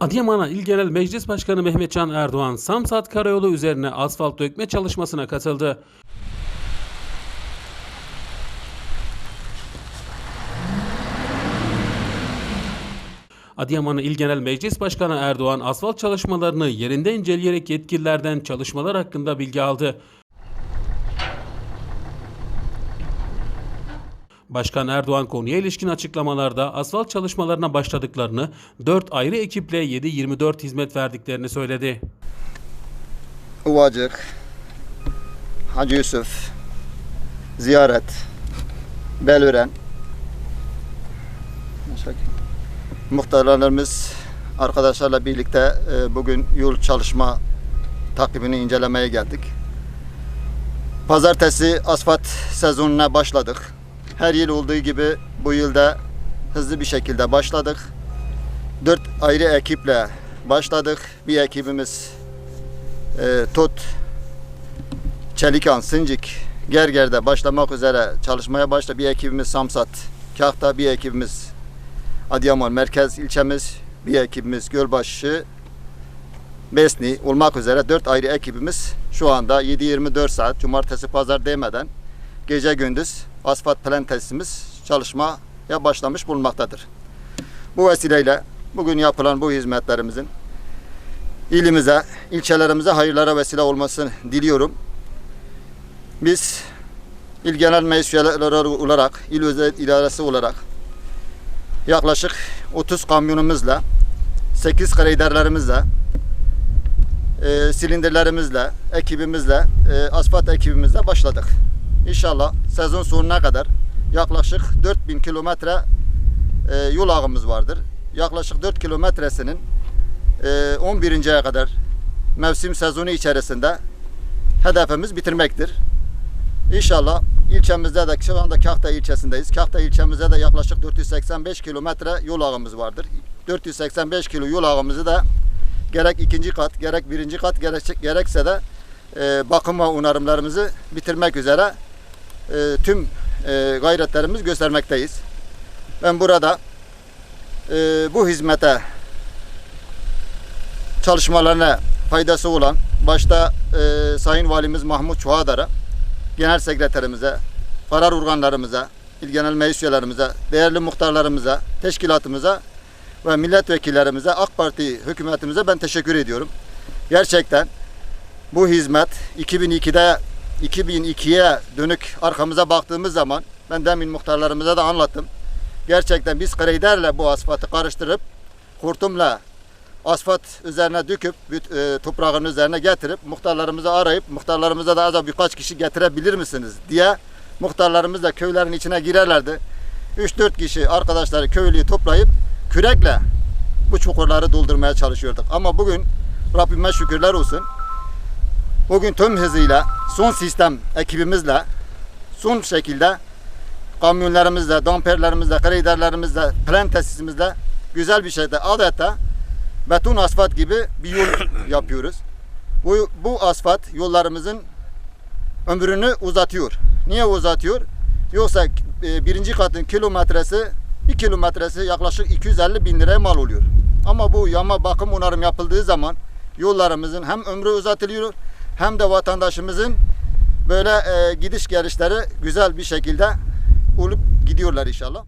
Adıyaman İl Genel Meclis Başkanı Mehmetcan Erdoğan, Samsat Karayolu üzerine asfalt dökme çalışmasına katıldı. Adıyaman İl Genel Meclis Başkanı Erdoğan asfalt çalışmalarını yerinde inceleyerek yetkililerden çalışmalar hakkında bilgi aldı. Başkan Erdoğan konuya ilişkin açıklamalarda asfalt çalışmalarına başladıklarını, 4 ayrı ekiple 7-24 hizmet verdiklerini söyledi. Uvacık, Hacı Yusuf, Ziyaret, Belören, muhtarlarımız arkadaşlarla birlikte e, bugün yol çalışma takibini incelemeye geldik. Pazartesi asfalt sezonuna başladık. Her yıl olduğu gibi bu yılda hızlı bir şekilde başladık. Dört ayrı ekiple başladık. Bir ekibimiz e, Tut, Çelikan, Sıncık, Gerger'de başlamak üzere çalışmaya başladı. Bir ekibimiz Samsat, Kahta, bir ekibimiz Adıyaman Merkez ilçemiz, bir ekibimiz Gölbaşı, Besni olmak üzere dört ayrı ekibimiz şu anda 7-24 saat cumartesi pazar demeden gece gündüz asfalt plan tesisimiz çalışmaya başlamış bulunmaktadır. Bu vesileyle bugün yapılan bu hizmetlerimizin ilimize, ilçelerimize hayırlara vesile olmasını diliyorum. Biz İl Genel Meclis üyeleri olarak, il özel idaresi olarak yaklaşık 30 kamyonumuzla, 8 kreyderlerimizle, e, silindirlerimizle, ekibimizle, e, asfalt ekibimizle başladık. İnşallah sezon sonuna kadar yaklaşık 4000 kilometre e, yol ağımız vardır. Yaklaşık 4 kilometresinin e, 11. aya kadar mevsim sezonu içerisinde hedefimiz bitirmektir. İnşallah ilçemizde de şu anda Kahta ilçesindeyiz. Kahta ilçemizde de yaklaşık 485 kilometre yol ağımız vardır. 485 kilo yol ağımızı da gerek ikinci kat, gerek birinci kat, gerek, gerekse de e, bakım ve onarımlarımızı bitirmek üzere e, tüm e, gayretlerimizi göstermekteyiz. Ben burada e, bu hizmete çalışmalarına faydası olan başta e, Sayın Valimiz Mahmut Çuhadar'a, Genel Sekreterimize, karar organlarımıza, il genel meclis üyelerimize, değerli muhtarlarımıza, teşkilatımıza ve milletvekillerimize, AK Parti hükümetimize ben teşekkür ediyorum. Gerçekten bu hizmet 2002'de 2002'ye dönük arkamıza baktığımız zaman ben demin muhtarlarımıza da anlattım. Gerçekten biz kreyderle bu asfaltı karıştırıp kurtumla asfalt üzerine döküp e, toprağın üzerine getirip muhtarlarımızı arayıp muhtarlarımıza da az birkaç kişi getirebilir misiniz diye muhtarlarımız da köylerin içine girerlerdi. 3-4 kişi arkadaşları köylüyü toplayıp kürekle bu çukurları doldurmaya çalışıyorduk. Ama bugün Rabbime şükürler olsun. Bugün tüm hızıyla son sistem ekibimizle son şekilde kamyonlarımızla, damperlerimizle, kreyderlerimizle, plan tesisimizle güzel bir şekilde adeta beton asfalt gibi bir yol yapıyoruz. Bu, bu asfalt yollarımızın ömrünü uzatıyor. Niye uzatıyor? Yoksa e, birinci katın kilometresi bir kilometresi yaklaşık 250 bin liraya mal oluyor. Ama bu yama bakım onarım yapıldığı zaman yollarımızın hem ömrü uzatılıyor hem de vatandaşımızın böyle e, gidiş gelişleri güzel bir şekilde olup gidiyorlar inşallah.